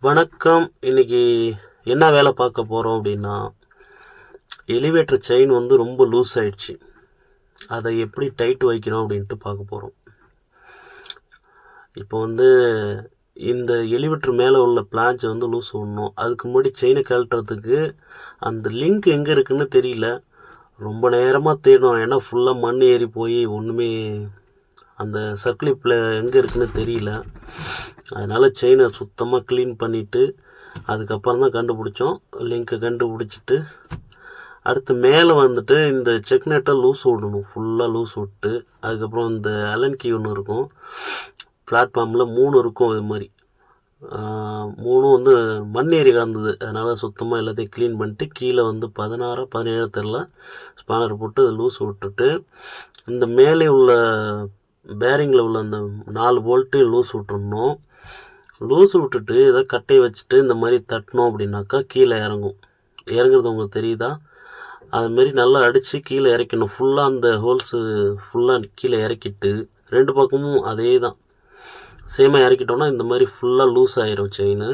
வணக்கம். இன்னைக்கு என்ன வேலை பார்க்க போகிறோம் அப்படின்னா எலிவேட்டர் செயின் வந்து ரொம்ப லூஸ் ஆயிடுச்சு. அதை எப்படி டைட் வைக்கணும் அப்படின்ட்டு பார்க்க போகிறோம் இப்போ வந்து இந்த எலிவேட்டர் மேலே உள்ள பிளான்ச்சை வந்து லூஸ் பண்ணணும் அதுக்கு முன்னாடி செயினை கழட்டுறதுக்கு அந்த லிங்க் எங்கே இருக்குன்னு தெரியல. ரொம்ப நேரமாக தேடணும். ஏன்னா ஃபுல்லாக மண் ஏறி போய் ஒன்றுமே அந்த சர்க்கிளிப்பில் எங்கே இருக்குன்னு தெரியல. அதனால் செயினை சுத்தமாக க்ளீன் பண்ணிவிட்டு அதுக்கப்புறம் தான் கண்டுபிடிச்சோம். லிங்க்கை கண்டுபிடிச்சிட்டு அடுத்து மேலே வந்துட்டு இந்த செக் நெட்டை லூஸ் விடணும் ஃபுல்லாக லூஸ் விட்டு அதுக்கப்புறம் இந்த அலன் கீ ஒன்று இருக்கும். பிளாட்ஃபார்மில் மூணு இருக்கும் இது மாதிரி. மூணும் வந்து மண் ஏறி கிடந்தது. அதனால் சுத்தமாக எல்லாத்தையும் க்ளீன் பண்ணிட்டு கீழே வந்து பதினாறு பதினேழு தெரில ஸ்பானர் போட்டு லூஸ் விட்டுட்டு இந்த மேலே உள்ள பேரிங்கில் உள்ள அந்த நாலு போல்ட்டையும் லூஸ் விட்டுருணும் லூஸ் விட்டுட்டு இதை கட்டையை வச்சுட்டு இந்த மாதிரி தட்டினோம் அப்படின்னாக்கா கீழே இறங்கும். இறங்குறது உங்களுக்கு தெரியுதா? அதுமாரி நல்லா அடித்து கீழே இறக்கணும். ஃபுல்லாக அந்த ஹோல்ஸு ஃபுல்லாக கீழே இறக்கிட்டு ரெண்டு பக்கமும் அதே தான் சேமாக இறக்கிட்டோம்னா இந்த மாதிரி ஃபுல்லாக லூஸ் ஆகிரும் செயின்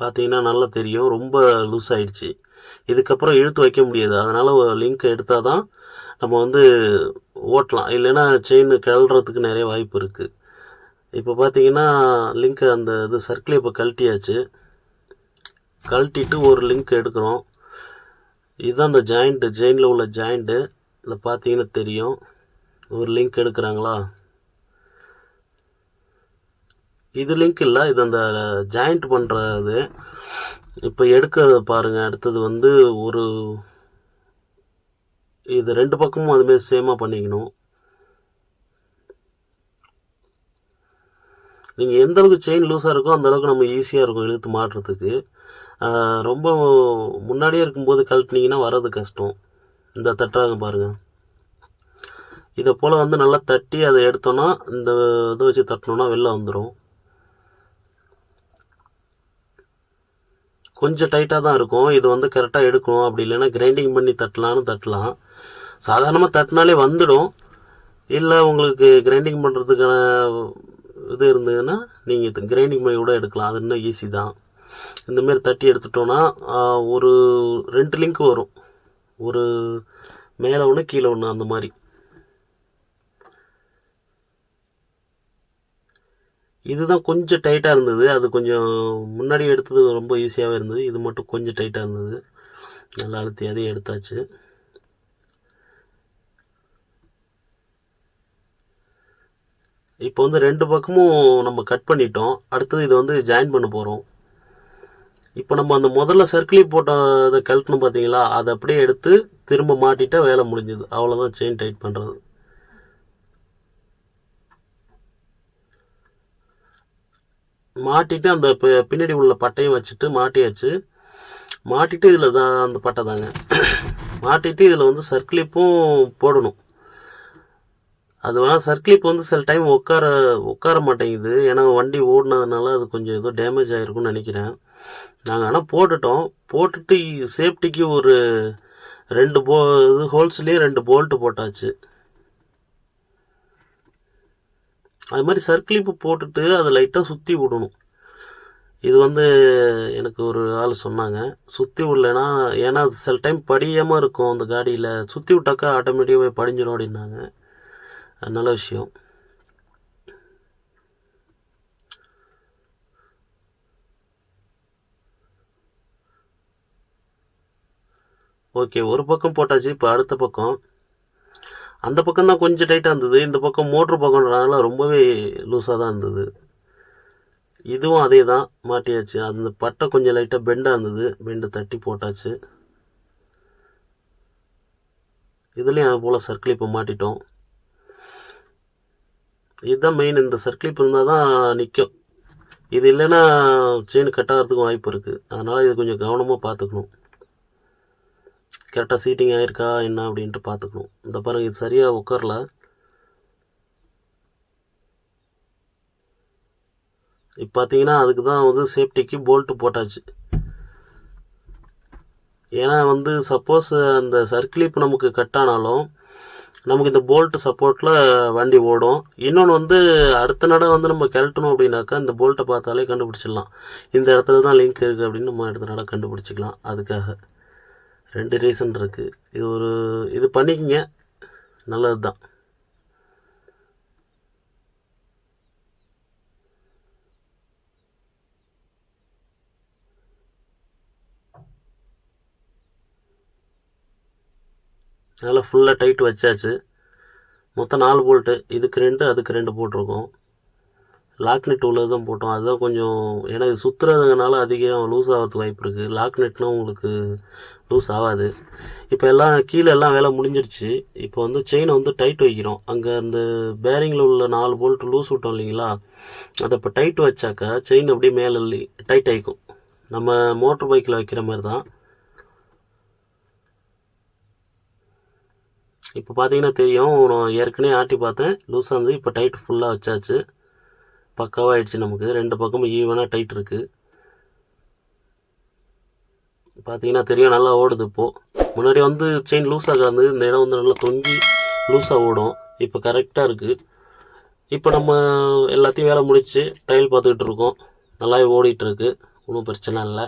பார்த்தீங்கன்னா நல்லா தெரியும். ரொம்ப லூஸ் ஆகிடுச்சு இதுக்கப்புறம் இழுத்து வைக்க முடியாது. அதனால் லிங்க் எடுத்தால் தான் நம்ம வந்து ஓட்டலாம். இல்லைன்னா செயின் கிளறதுக்கு நிறைய வாய்ப்பு இருக்குது இப்போ பார்த்தீங்கன்னா லிங்க்கை அந்த இது சர்க்கிளை இப்போ கழட்டியாச்சு. கழட்டிட்டு ஒரு லிங்க் எடுக்கிறோம். இதுதான் அந்த ஜாயிண்ட்டு ஜெயினில் உள்ள ஜாயிண்ட்டு இதில் பார்த்தீங்கன்னா தெரியும். ஒரு லிங்க் எடுக்கிறாங்களா? இது லிங்க் இல்லை இது அந்த ஜாயிண்ட் பண்ணுறது இப்போ எடுக்கிறது பாருங்கள் அடுத்தது வந்து ஒரு இது ரெண்டு பக்கமும் அதுமாரி சேமாக பண்ணிக்கணும். நீங்கள் எந்த அளவுக்கு செயின் லூஸாக இருக்கோ அந்தளவுக்கு நம்ம ஈஸியாக இருக்கும் இழுத்து மாட்டுறதுக்கு. ரொம்ப முன்னாடியே இருக்கும்போது கழட்டினீங்கன்னா வர்றது கஷ்டம். இந்த தட்டுறாங்க பாருங்கள் இதை போல் வந்து நல்லா தட்டி அதை எடுத்தோன்னா இந்த இதை வச்சு தட்டினோன்னா வெளில வந்துடும் கொஞ்சம் டைட்டாக தான் இருக்கும். இது வந்து கரெக்டாக எடுக்கணும். அப்படி இல்லைன்னா கிரைண்டிங் பண்ணி தட்டலான்னு தட்டலாம். சாதாரணமாக தட்டினாலே வந்துடும். இல்லை உங்களுக்கு கிரைண்டிங் பண்ணுறதுக்கான இது இருந்ததுன்னா நீங்கள் இது கிரைண்டிங் பண்ணி கூட எடுக்கலாம். அது இன்னும் ஈஸி தான். இந்தமாரி தட்டி எடுத்துட்டோன்னா ஒரு ரெண்டு லிங்க் வரும். ஒரு மேலே ஒன்று கீழே ஒன்று அந்த மாதிரி. இதுதான் கொஞ்சம் டைட்டாக இருந்தது. அது கொஞ்சம் முன்னாடி எடுத்தது ரொம்ப ஈஸியாகவே இருந்தது. இது மட்டும் கொஞ்சம் டைட்டாக இருந்தது. நல்லா அழுத்தி அதையும் எடுத்தாச்சு. இப்போ வந்து ரெண்டு பக்கமும் நம்ம கட் பண்ணிட்டோம். அடுத்தது இதை வந்து ஜாயின் பண்ண போகிறோம் இப்போ நம்ம அந்த முதல்ல சர்க்கிளி போட்ட அதை கழட்டணும் பார்த்தீங்களா அதை அப்படியே எடுத்து திரும்ப மாட்டிட்டால் வேலை முடிஞ்சுது. அவ்வளோதான் செயின் டைட் பண்ணுறது மாட்டிட்டு அந்த பின்னாடி உள்ள பட்டையும் வச்சுட்டு மாட்டியாச்சு. மாட்டிட்டு இதில் தான் அந்த பட்டை தாங்க. மாட்டிட்டு இதில் வந்து சர்க்கிளிப்பும் போடணும். அது வேணால் சர்க்கிளிப் வந்து சில டைம் உட்கார உட்கார மாட்டேங்குது. ஏன்னா வண்டி ஓடினதுனால அது கொஞ்சம் ஏதோ டேமேஜ் ஆகிருக்கும்னு நினைக்கிறேன். நாங்கள் ஆனால் போட்டுட்டோம். போட்டுட்டு சேஃப்டிக்கு ஒரு ரெண்டு போ இது ஹோல்ஸ்லேயே ரெண்டு போல்ட்டு போட்டாச்சு. அது மாதிரி சர்க்கிளிப்பு போட்டுட்டு அதை லைட்டாக சுற்றி விடணும். இது வந்து எனக்கு ஒரு ஆள் சொன்னாங்க சுற்றி விடலைன்னா ஏன்னா அது சில டைம் படியாமல் இருக்கும் அந்த காடியில். சுற்றி விட்டாக்கா ஆட்டோமேட்டிக்காக போய் படிஞ்சிடும் அப்படின்னாங்க. அது நல்ல விஷயம். ஓகே ஒரு பக்கம் போட்டாச்சு இப்போ அடுத்த பக்கம். அந்த பக்கம் தான் கொஞ்சம் டைட்டாக இருந்தது. இந்த பக்கம் மோட்ரு பக்கம்ன்றதுனால ரொம்பவே லூஸாக தான் இருந்தது. இதுவும் அதே தான். மாட்டியாச்சு. அந்த பட்டை கொஞ்சம் லைட்டாக பெண்டாக இருந்தது. பெண்டை தட்டி போட்டாச்சு. இதுலேயும் அது போல் சர்க்கிளிப்பை மாட்டிட்டோம். இதுதான் மெயின் இந்த சர்க்கிளிப் இருந்தால் தான் நிற்கும் இது இல்லைன்னா செயின் கட் ஆகிறதுக்கும் வாய்ப்பு இருக்குது அதனால் இது கொஞ்சம் கவனமாக பார்த்துக்கணும். கரெக்டாக சீட்டிங் ஆகிருக்கா என்ன அப்படின்ட்டு பார்த்துக்கணும். இந்த பாருங்கள் இது சரியாக உட்காரல. இப்போ பார்த்தீங்கன்னா அதுக்கு தான் வந்து சேஃப்டிக்கு போல்ட்டு போட்டாச்சு. ஏன்னா வந்து சப்போஸ் அந்த சர்க்கிளிப் நமக்கு கட் ஆனாலும் நமக்கு இந்த போல்ட்டு சப்போர்ட்டில் வண்டி ஓடும். இன்னொன்று வந்து அடுத்த நடை வந்து நம்ம கழட்டணும் அப்படின்னாக்கா இந்த போல்ட்டை பார்த்தாலே கண்டுபிடிச்சிடலாம். இந்த இடத்துல தான் லிங்க் இருக்குது அப்படின்னு நம்ம அடுத்த நடை கண்டுபிடிச்சிக்கலாம். அதுக்காக. ரெண்டு ரீசன் இருக்குது இது ஒரு இது பண்ணிக்கங்க. நல்லது தான் நல்லா ஃபுல்லாக டைட் வச்சாச்சு. மொத்தம் நாலு போல்ட்டு இதுக்கு ரெண்டு அதுக்கு ரெண்டு போட்டிருக்கோம். லாக்னெட் உள்ளது தான் போட்டோம். அதுதான் கொஞ்சம் ஏன்னா இது சுற்றுறதுனால அதிகம் லூஸ் ஆகிறதுக்கு வாய்ப்பு இருக்குது லாக்னெட்னால் உங்களுக்கு லூஸ் ஆகாது இப்போ எல்லாம் கீழே எல்லாம் வேலை முடிஞ்சிருச்சு. இப்போ வந்து செயினை வந்து டைட் வைக்கிறோம். அங்கே அந்த பேரிங்கில் உள்ள நாலு போல்ட் லூஸ் விட்டோம் இல்லைங்களா? அதை இப்போ டைட் வச்சாக்கா செயின் அப்படியே மேலே டைட் ஆகிக்கும் நம்ம மோட்டர் பைக்கில் வைக்கிற மாதிரி தான். இப்போ பார்த்தீங்கன்னா தெரியும். நான் ஏற்கனவே ஆட்டி பார்த்தேன். லூஸாக இருந்து இப்போ டைட் ஃபுல்லாக வச்சாச்சு. பக்காவாகிடுச்சு நமக்கு. ரெண்டு பக்கமும் ஈவனாக டைட் இருக்குது பார்த்தீங்கன்னா தெரியும் நல்லா ஓடுது இப்போது முன்னாடி வந்து செயின் லூஸாக கலந்து இந்த இடம் வந்து நல்லா தொங்கி லூஸாக ஓடும். இப்போ கரெக்டாக இருக்குது இப்போ நம்ம எல்லாத்தையும் வேலை முடித்து டைல் பார்த்துக்கிட்டு இருக்கோம். நல்லாவே ஓடிட்டுருக்கு ஒன்றும் பிரச்சனை இல்லை.